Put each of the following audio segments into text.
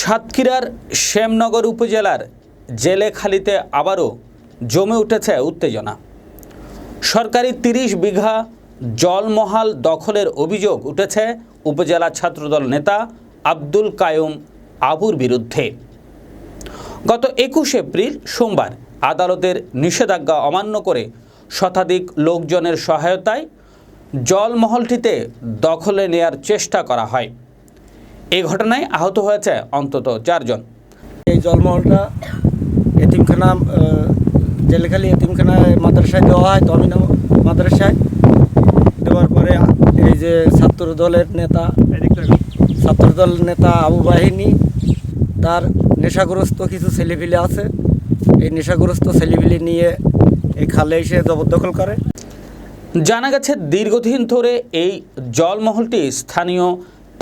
সাতক্ষীরার শ্যামনগর উপজেলার জেলেখালিতে আবারও জমে উঠেছে উত্তেজনা। সরকারি তিরিশ বিঘা জলমহাল দখলের অভিযোগ উঠেছে উপজেলা ছাত্রদল নেতা আব্দুল কায়ুম আবুর বিরুদ্ধে। গত একুশ এপ্রিল সোমবার আদালতের নিষেধাজ্ঞা অমান্য করে শতাধিক লোকজনের সহায়তায় জলমহলটিতে দখলে নেয়ার চেষ্টা করা হয়। এই ঘটনায় আহত হয়েছে অন্তত চারজন। এই জলমহলটা এতিমখানা জেলেখালি এতিমখানায় মাদ্রাসায় দেওয়া হয় তমিনা মাদ্রাসায়। দেওয়ার পরে এই যে ছাত্র দলের নেতা ছাত্র দল নেতা আবু বাহিনী তার নেশাগ্রস্ত কিছু ছেলেপিলে আছে। এই নেশাগ্রস্ত ছেলেপিলে নিয়ে এই খালে এসে জবরদখল করে। জানা গেছে দীর্ঘদিন ধরে এই জলমহলটি স্থানীয়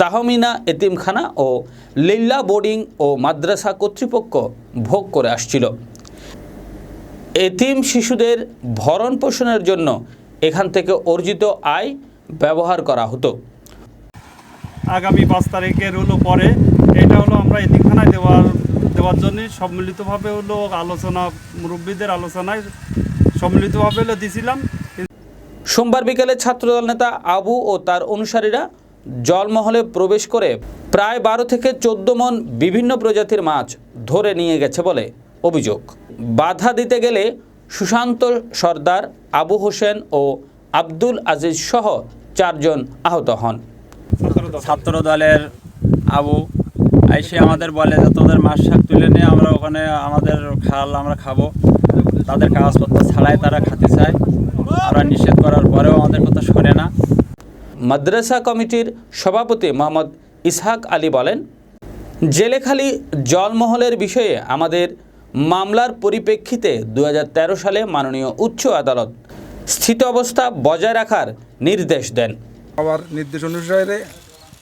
তাহমিনা এতিমখানা ও লিল্লা বোর্ডিং ও মাদ্রাসা কর্তৃপক্ষ ভোগ করে আসছিল। এতিম শিশুদের ভরণ পোষণের জন্য এখান থেকে অর্জিত আয় ব্যবহার করা হতো। আগামী পাঁচ তারিখের হলো পরে এটা হলো আমরা এতিমখানায় দেওয়ার দেওয়ার জন্য সম্মিলিতভাবে হলো আলোচনা মুরব্বীদের আলোচনায় সম্মিলিতভাবে হলো দিছিলাম। সোমবার বিকেলে ছাত্রদল নেতা আবু ও তার অনুসারীরা জলমহলে প্রবেশ করে প্রায় বারো থেকে চোদ্দ মন বিভিন্ন প্রজাতির মাছ ধরে নিয়ে গেছে বলে অভিযোগ। বাধা দিতে গেলে সুশান্ত সর্দার, আবু হোসেন ও আব্দুল আজিজ সহ চারজন আহত হন। ছাত্র দলের আবু, এসে আমাদের বলে যে, তোদের মাছ শাক তুলে নিয়ে আমরা ওখানে আমাদের খাল আমরা খাব। তাদের কাগজপত্র ছাড়াই তারা খাতে চায়। আমরা নিষেধ করার পরেও আমাদের কথা শোনে না। মাদ্রাসা কমিটির সভাপতি মোহাম্মদ ইসহাক আলী বলেন, জেলেখালি জলমহলের বিষয়ে আমাদের মামলার পরিপ্রেক্ষিতে দু হাজার তেরো সালে মাননীয় উচ্চ আদালত স্থিত অবস্থা বজায় রাখার নির্দেশ দেন। আবার নির্দেশ অনুসারে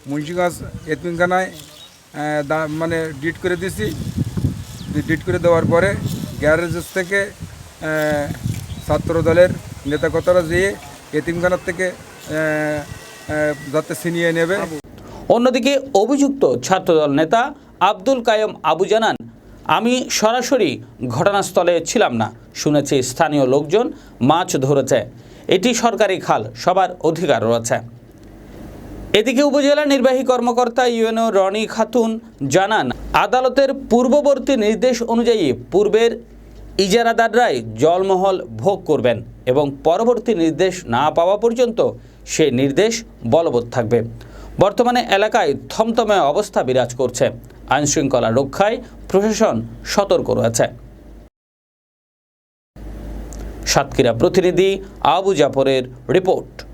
মুন্সিগঞ্জ এতিমখানায় মানে ডিট করে দিছি। ডিট করে দেওয়ার পরে গ্যারেজ থেকে ছাত্র দলের নেতাকর্তারা যেয়ে এতিমখানার থেকে যাতে ছিনিয়ে নেবে। অন্যদিকে অভিযুক্ত ছাত্রদল নেতা আব্দুল কায়ম আবু জানান, আমি সরাসরি ঘটনাস্থলে ছিলাম না শুনেছি স্থানীয় লোকজন, মাছ ধরেছে। এটি সরকারি খাল, সবার অধিকার রয়েছে। এদিকে উপজেলা নির্বাহী কর্মকর্তা ইউএনও রনি খাতুন জানান, আদালতের পূর্ববর্তী নির্দেশ অনুযায়ী পূর্বের ইজারাদাররাই জলমহল ভোগ করবেন এবং পরবর্তী নির্দেশ না পাওয়া পর্যন্ত সে নির্দেশ বলবৎ থাকবে। বর্তমানে এলাকায় থমথমে অবস্থা বিরাজ করছে। আইনশৃঙ্খলা রক্ষায় প্রশাসন সতর্ক রয়েছে। সাতক্ষীরা প্রতিনিধি আবু জাফরের রিপোর্ট।